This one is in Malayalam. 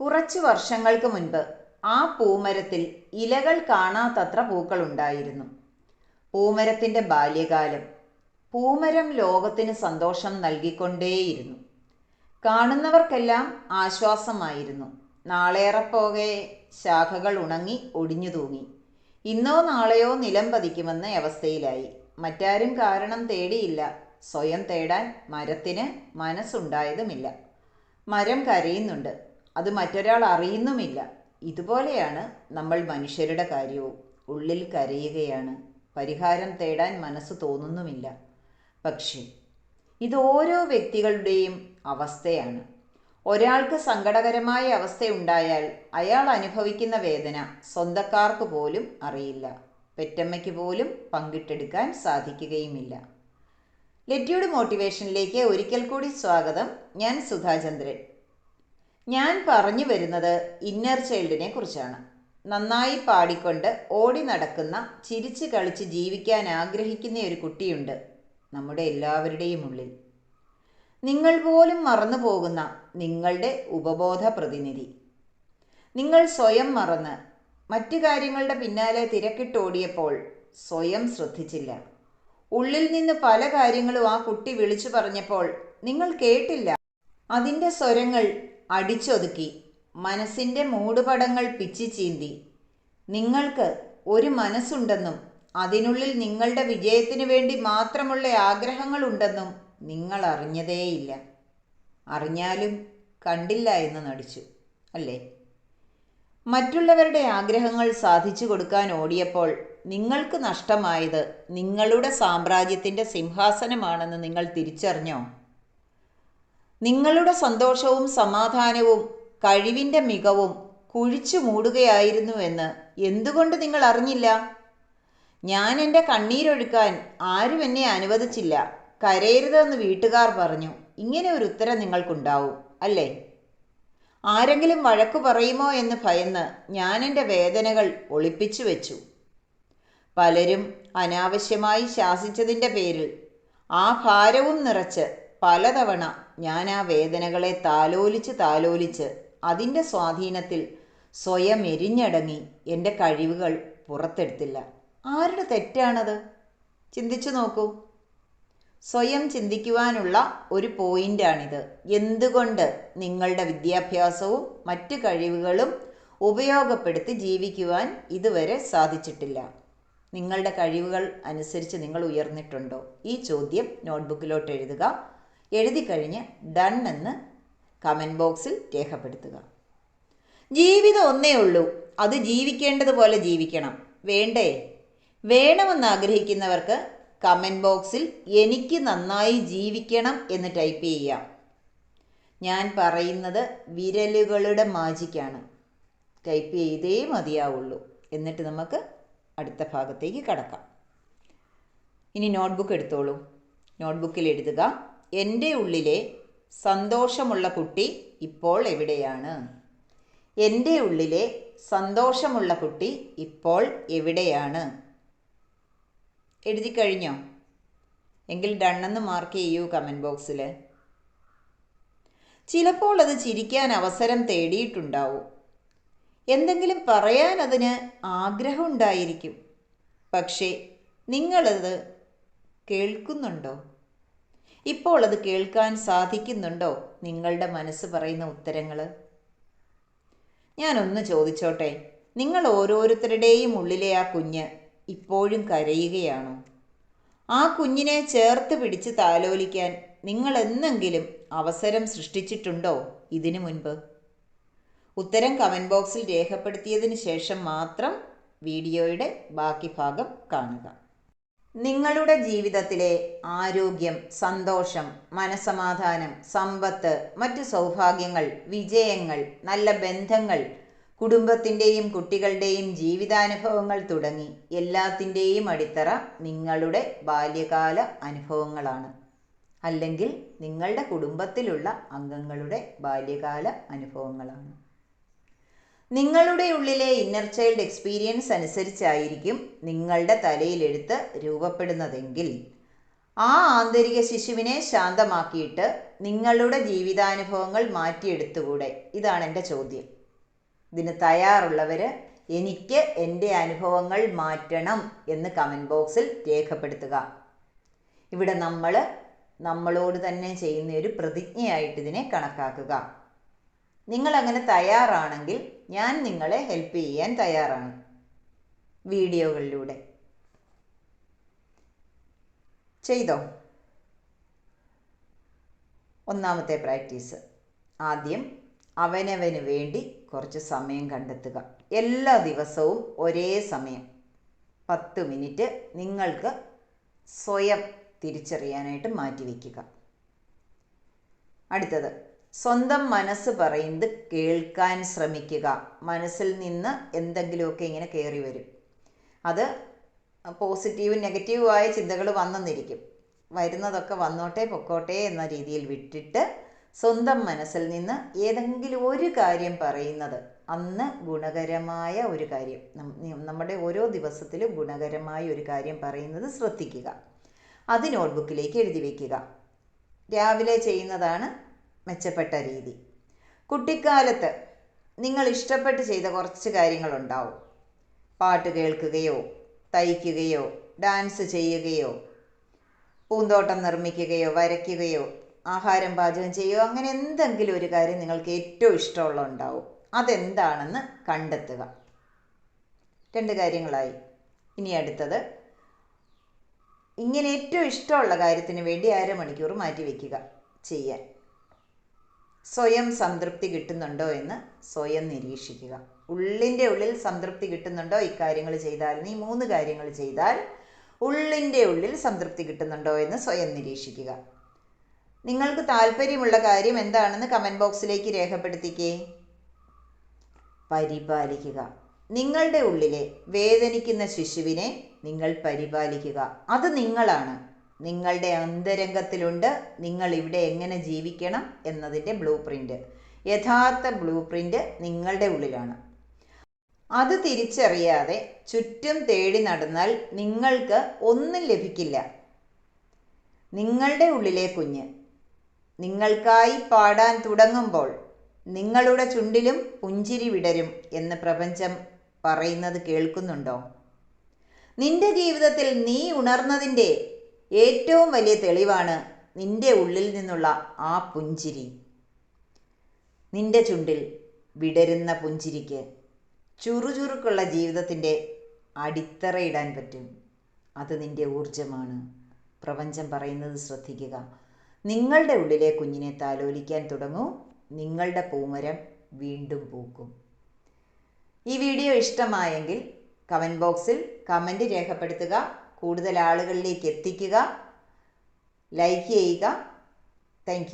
കുറച്ചു വർഷങ്ങൾക്ക് മുൻപ് ആ പൂമരത്തിൽ ഇലകൾ കാണാത്തത്ര പൂക്കൾ ഉണ്ടായിരുന്നു പൂമരത്തിന്റെ ബാല്യകാലം പൂമരം ലോകത്തിന് സന്തോഷം നൽകിക്കൊണ്ടേയിരുന്നു. കാണുന്നവർക്കെല്ലാം ആശ്വാസമായിരുന്നു. നാളേറെ പോകെ ശാഖകൾ ഉണങ്ങി ഒടിഞ്ഞു തൂങ്ങി. ഇന്നോ നാളെയോ നിലം പതിക്കുമെന്ന അവസ്ഥയിലായി. മറ്റാരും കാരണം തേടിയില്ല. സ്വയം തേടാൻ മരത്തിന് മനസ്സുണ്ടായതുമില്ല. മരം കരയുന്നുണ്ട്. അത് മറ്റൊരാൾ അറിയുന്നുമില്ല. ഇതുപോലെയാണ് നമ്മൾ മനുഷ്യരുടെ കാര്യവും. ഉള്ളിൽ കരയുകയാണ്. പരിഹാരം തേടാൻ മനസ്സ് തോന്നുന്നുമില്ല. പക്ഷേ ഇത് ഓരോ വ്യക്തികളുടെയും അവസ്ഥയാണ്. ഒരാൾക്ക് സങ്കടകരമായ അവസ്ഥയുണ്ടായാൽ അയാൾ അനുഭവിക്കുന്ന വേദന സ്വന്തക്കാർക്ക് പോലും അറിയില്ല. പെറ്റമ്മയ്ക്ക് പോലും പങ്കിട്ടെടുക്കാൻ സാധിക്കുകയുമില്ല. ലെറ്റ്യൂഡ് മോട്ടിവേഷനിലേക്ക് ഒരിക്കൽ കൂടി സ്വാഗതം. ഞാൻ സുധാചന്ദ്രൻ. ഞാൻ പറഞ്ഞു വരുന്നത് ഇന്നർ ചൈൽഡിനെ കുറിച്ചാണ്. നന്നായി പാടിക്കൊണ്ട് ഓടി നടക്കുന്ന ചിരിച്ച് കളിച്ച് ജീവിക്കാൻ ആഗ്രഹിക്കുന്ന ഒരു കുട്ടിയുണ്ട് നമ്മുടെ എല്ലാവരുടെയും ഉള്ളിൽ. നിങ്ങൾ പോലും മറന്നു പോകുന്ന നിങ്ങളുടെ ഉപബോധ പ്രതിനിധി. നിങ്ങൾ സ്വയം മറന്ന് മറ്റു കാര്യങ്ങളുടെ പിന്നാലെ തിരക്കിട്ടോടിയപ്പോൾ സ്വയം ശ്രദ്ധിച്ചില്ല. ഉള്ളിൽ നിന്ന് പല കാര്യങ്ങളും ആ കുട്ടി വിളിച്ചു പറഞ്ഞപ്പോൾ നിങ്ങൾ കേട്ടില്ല. അതിന്റെ സ്വരങ്ങൾ അടിച്ചൊതുക്കി. മനസ്സിന്റെ മൂടുപടങ്ങൾ പിച്ചി ചീന്തി. നിങ്ങൾക്ക് ഒരു മനസ്സുണ്ടെന്നും അതിനുള്ളിൽ നിങ്ങളുടെ വിജയത്തിനു വേണ്ടി മാത്രമുള്ള ആഗ്രഹങ്ങളുണ്ടെന്നും നിങ്ങൾ അറിഞ്ഞതേയില്ല. അറിഞ്ഞാലും കണ്ടില്ല എന്ന് നടിച്ചു അല്ലേ? മറ്റുള്ളവരുടെ ആഗ്രഹങ്ങൾ സാധിച്ചു കൊടുക്കാൻ ഓടിയപ്പോൾ നിങ്ങൾക്ക് നഷ്ടമായത് നിങ്ങളുടെ സാമ്രാജ്യത്തിന്റെ സിംഹാസനമാണെന്ന് നിങ്ങൾ തിരിച്ചറിഞ്ഞോ? നിങ്ങളുടെ സന്തോഷവും സമാധാനവും കഴിവിന്റെ മികവും കുഴിച്ചു മൂടുകയായിരുന്നുവെന്ന് എന്തുകൊണ്ട് നിങ്ങൾ അറിഞ്ഞില്ല? ഞാൻ എന്റെ കണ്ണീരൊഴുക്കാൻ ആരും എന്നെ അനുവദിച്ചില്ല. കരയരുതെന്ന് വീട്ടുകാർ പറഞ്ഞു. ഇങ്ങനെ ഒരു ഉത്തരം നിങ്ങൾക്കുണ്ടാവും അല്ലേ? ആരെങ്കിലും വഴക്കു പറയുമോ എന്ന് ഭയന്ന് ഞാൻ എന്റെ വേദനകൾ ഒളിപ്പിച്ചു വെച്ചു. പലരും അനാവശ്യമായി ശാസിച്ചതിന്റെ പേരിൽ ആ ഭാരവും നിറച്ച് പലതവണ ഞാൻ ആ വേദനകളെ താലോലിച്ച് താലോലിച്ച് അതിന്റെ സ്വാധീനത്തിൽ സ്വയം എരിഞ്ഞടങ്ങി എന്റെ കഴിവുകൾ പുറത്തെടുത്തില്ല. ആരുടെ തെറ്റാണത്? ചിന്തിച്ചു നോക്കൂ. സ്വയം ചിന്തിക്കുവാനുള്ള ഒരു പോയിന്റാണിത് എന്തുകൊണ്ട് നിങ്ങളുടെ വിദ്യാഭ്യാസവും മറ്റ് കഴിവുകളും ഉപയോഗപ്പെടുത്തി ജീവിക്കുവാൻ ഇതുവരെ സാധിച്ചിട്ടില്ല? നിങ്ങളുടെ കഴിവുകൾ അനുസരിച്ച് നിങ്ങൾ ഉയർന്നിട്ടുണ്ടോ? ഈ ചോദ്യം നോട്ട്ബുക്കിലോട്ട് എഴുതുക. എഴുതി കഴിഞ്ഞ് ഡൺ എന്ന് കമന്റ് ബോക്സിൽ രേഖപ്പെടുത്തുക. ജീവിതം ഒന്നേ ഉള്ളൂ. അത് ജീവിക്കേണ്ടതുപോലെ ജീവിക്കണം. വേണ്ടേ? വേണമെന്ന് ആഗ്രഹിക്കുന്നവർക്ക് കമന്റ് ബോക്സിൽ എനിക്ക് നന്നായി ജീവിക്കണം എന്ന് ടൈപ്പ് ചെയ്യാം ഞാൻ പറയുന്നത് വിരലുകളുടെ മാജിക്കാണ് ടൈപ്പ് ചെയ്തേ മതിയാവുള്ളൂ. എന്നിട്ട് നമുക്ക് അടുത്ത ഭാഗത്തേക്ക് കടക്കാം. ഇനി നോട്ട്ബുക്ക് എടുത്തോളൂ. നോട്ട്ബുക്കിൽ എഴുതുക. എന്റെ ഉള്ളിലെ സന്തോഷമുള്ള കുട്ടി ഇപ്പോൾ എവിടെയാണ്? എന്റെ ഉള്ളിലെ സന്തോഷമുള്ള കുട്ടി ഇപ്പോൾ എവിടെയാണ്? എഴുതി കഴിഞ്ഞോ? എങ്കിൽ ഡണ്ണെന്ന് മാർക്ക് ചെയ്യൂ കമന്റ് ബോക്സിൽ ചിലപ്പോൾ അത് ചിരിക്കാൻ അവസരം തേടിയിട്ടുണ്ടാവും. എന്തെങ്കിലും പറയാൻ അതിന് ആഗ്രഹമുണ്ടായിരിക്കും പക്ഷേ നിങ്ങളത് കേൾക്കുന്നുണ്ടോ? ഇപ്പോൾ അത് കേൾക്കാൻ സാധിക്കുന്നുണ്ടോ? നിങ്ങളുടെ മനസ്സ് പറയുന്ന ഉത്തരങ്ങൾ ഞാനൊന്ന് ചോദിച്ചോട്ടെ. നിങ്ങൾ ഓരോരുത്തരുടെയും ഉള്ളിലെ ആ കുഞ്ഞ് ഇപ്പോഴും കരയുകയാണോ? ആ കുഞ്ഞിനെ ചേർത്ത് പിടിച്ച് താലോലിക്കാൻ നിങ്ങൾ എന്നെങ്കിലും അവസരം സൃഷ്ടിച്ചിട്ടുണ്ടോ ഇതിനു മുൻപ്? ഉത്തരം കമന്റ് ബോക്സിൽ രേഖപ്പെടുത്തിയതിന് ശേഷം മാത്രം വീഡിയോയുടെ ബാക്കി ഭാഗം കാണുക. നിങ്ങളുടെ ജീവിതത്തിലെ ആരോഗ്യം സന്തോഷം മനസമാധാനം സമ്പത്ത് മറ്റു സൗഭാഗ്യങ്ങൾ വിജയങ്ങൾ നല്ല ബന്ധങ്ങൾ കുടുംബത്തിന്റെയും കുട്ടികളുടെയും ജീവിതാനുഭവങ്ങൾ തുടങ്ങി എല്ലാത്തിന്റെയും അടിത്തറ നിങ്ങളുടെ ബാല്യകാല അനുഭവങ്ങളാണ്. അല്ലെങ്കിൽ നിങ്ങളുടെ കുടുംബത്തിലുള്ള അംഗങ്ങളുടെ ബാല്യകാല അനുഭവങ്ങളാണ്. നിങ്ങളുടെ ഉള്ളിലെ ഇന്നർ ചൈൽഡ് എക്സ്പീരിയൻസ് അനുസരിച്ചായിരിക്കും നിങ്ങളുടെ തലയിലെഴുത്ത് രൂപപ്പെടുന്നതെങ്കിൽ. ആ ആന്തരിക ശിശുവിനെ ശാന്തമാക്കിയിട്ട് നിങ്ങളുടെ ജീവിതാനുഭവങ്ങൾ മാറ്റിയെടുത്തുകൂടെ? ഇതാണ് എന്റെ ചോദ്യം. ഇതിന് തയ്യാറുള്ളവർ എനിക്ക് എന്റെ അനുഭവങ്ങൾ മാറ്റണം എന്ന് കമന്റ് ബോക്സിൽ രേഖപ്പെടുത്തുക. ഇവിടെ നമ്മൾ നമ്മളോട് തന്നെ ചെയ്യുന്ന ഒരു പ്രതിജ്ഞയായിട്ട് ഇതിനെ കണക്കാക്കുക. നിങ്ങൾ അങ്ങനെ തയ്യാറാണെങ്കിൽ ഞാൻ നിങ്ങളെ ഹെൽപ്പ് ചെയ്യാൻ തയ്യാറാണ്. വീഡിയോകളിലൂടെ. ചെയ്തോ? ഒന്നാമത്തെ പ്രാക്ടീസ്. ആദ്യം അവനവന് വേണ്ടി കുറച്ച് സമയം കണ്ടെത്തുക. എല്ലാ ദിവസവും ഒരേ സമയം. പത്ത് മിനിറ്റ് നിങ്ങൾക്ക് സ്വയം തിരിച്ചറിയാനായിട്ട് മാറ്റിവെക്കുക അടുത്തത്. സ്വന്തം മനസ്സ് പറയുന്നത് കേൾക്കാൻ ശ്രമിക്കുക. മനസ്സിൽ നിന്ന് എന്തെങ്കിലുമൊക്കെ ഇങ്ങനെ കയറി വരും. അത് പോസിറ്റീവും നെഗറ്റീവുമായ ചിന്തകൾ വന്നെന്നിരിക്കും. വരുന്നതൊക്കെ വന്നോട്ടെ പൊക്കോട്ടെ എന്ന രീതിയിൽ വിട്ടിട്ട് സ്വന്തം മനസ്സിൽ നിന്ന് ഏതെങ്കിലും ഒരു കാര്യം പറയുന്നത് അന്ന് ഗുണകരമായ ഒരു കാര്യം. നമ്മുടെ ഓരോ ദിവസത്തിലും ഗുണകരമായ ഒരു കാര്യം പറയുന്നത് ശ്രദ്ധിക്കുക. അത് നോട്ട്ബുക്കിലേക്ക് എഴുതി വയ്ക്കുക രാവിലെ ചെയ്യുന്നതാണ് മെച്ചപ്പെട്ട രീതി. കുട്ടിക്കാലത്ത് നിങ്ങൾ ഇഷ്ടപ്പെട്ട് ചെയ്ത കുറച്ച് കാര്യങ്ങളുണ്ടാവും. പാട്ട് കേൾക്കുകയോ തയ്ക്കുകയോ ഡാൻസ് ചെയ്യുകയോ പൂന്തോട്ടം നിർമ്മിക്കുകയോ വരയ്ക്കുകയോ ആഹാരം പാചകം ചെയ്യുകയോ അങ്ങനെ എന്തെങ്കിലും ഒരു കാര്യം നിങ്ങൾക്ക് ഏറ്റവും ഇഷ്ടമുള്ള ഉണ്ടാവും അതെന്താണെന്ന് കണ്ടെത്തുക. രണ്ട് കാര്യങ്ങളായി. ഇനി അടുത്തത് ഇങ്ങനെ ഏറ്റവും ഇഷ്ടമുള്ള കാര്യത്തിന് വേണ്ടി അരമണിക്കൂർ മാറ്റി വയ്ക്കുക ചെയ്യാൻ. സ്വയം സംതൃപ്തി കിട്ടുന്നുണ്ടോ എന്ന് സ്വയം നിരീക്ഷിക്കുക. ഉള്ളിന്റെ ഉള്ളിൽ സംതൃപ്തി കിട്ടുന്നുണ്ടോ? ഇക്കാര്യങ്ങൾ ചെയ്താൽ നീ മൂന്ന് കാര്യങ്ങൾ ചെയ്താൽ ഉള്ളിന്റെ ഉള്ളിൽ സംതൃപ്തി കിട്ടുന്നുണ്ടോ എന്ന് സ്വയം നിരീക്ഷിക്കുക. നിങ്ങൾക്ക് താല്പര്യമുള്ള കാര്യം എന്താണെന്ന് കമന്റ് ബോക്സിലേക്ക് രേഖപ്പെടുത്തിക്കേ. പരിപാലിക്കുക. നിങ്ങളുടെ ഉള്ളിലെ വേദനിക്കുന്ന ശിശുവിനെ നിങ്ങൾ പരിപാലിക്കുക. അത് നിങ്ങളാണ്. നിങ്ങളുടെ അന്തരംഗത്തിലുണ്ട്. നിങ്ങൾ ഇവിടെ എങ്ങനെ ജീവിക്കണം എന്നതിന്റെ ബ്ലൂ പ്രിന്റ് യഥാർത്ഥ ബ്ലൂ പ്രിന്റ് നിങ്ങളുടെ ഉള്ളിലാണ്. അത് തിരിച്ചറിയാതെ ചുറ്റും തേടി നടന്നാൽ നിങ്ങൾക്ക് ഒന്നും ലഭിക്കില്ല. നിങ്ങളുടെ ഉള്ളിലെ കുഞ്ഞ്. നിങ്ങൾക്കായി പാടാൻ തുടങ്ങുമ്പോൾ നിങ്ങളുടെ ചുണ്ടിലും പുഞ്ചിരി വിടരും എന്ന് പ്രപഞ്ചം പറയുന്നത് കേൾക്കുന്നുണ്ടോ? നിന്റെ ജീവിതത്തിൽ നീ ഉണർന്നതിന്റെ ഏറ്റവും വലിയ തെളിവാണ് നിന്റെ ഉള്ളിൽ നിന്നുള്ള ആ പുഞ്ചിരി. നിന്റെ ചുണ്ടിൽ വിടരുന്ന പുഞ്ചിരിക്ക് ചുറുചുറുക്കുള്ള ജീവിതത്തിന്റെ അടിത്തറയിടാൻ പറ്റും. അത് നിന്റെ ഊർജമാണ് പ്രപഞ്ചം പറയുന്നത് ശ്രദ്ധിക്കുക. നിങ്ങളുടെ ഉള്ളിലെ കുഞ്ഞിനെ താലോലിക്കാൻ തുടങ്ങൂ. നിങ്ങളുടെ പൂമരം വീണ്ടും പൂക്കും. ഈ വീഡിയോ ഇഷ്ടമായെങ്കിൽ കമന്റ് ബോക്സിൽ കമന്റ് രേഖപ്പെടുത്തുക. കൂടുതൽ ആളുകളിലേക്ക് എത്തിക്കുക. ലൈക്ക് ചെയ്യുക. താങ്ക്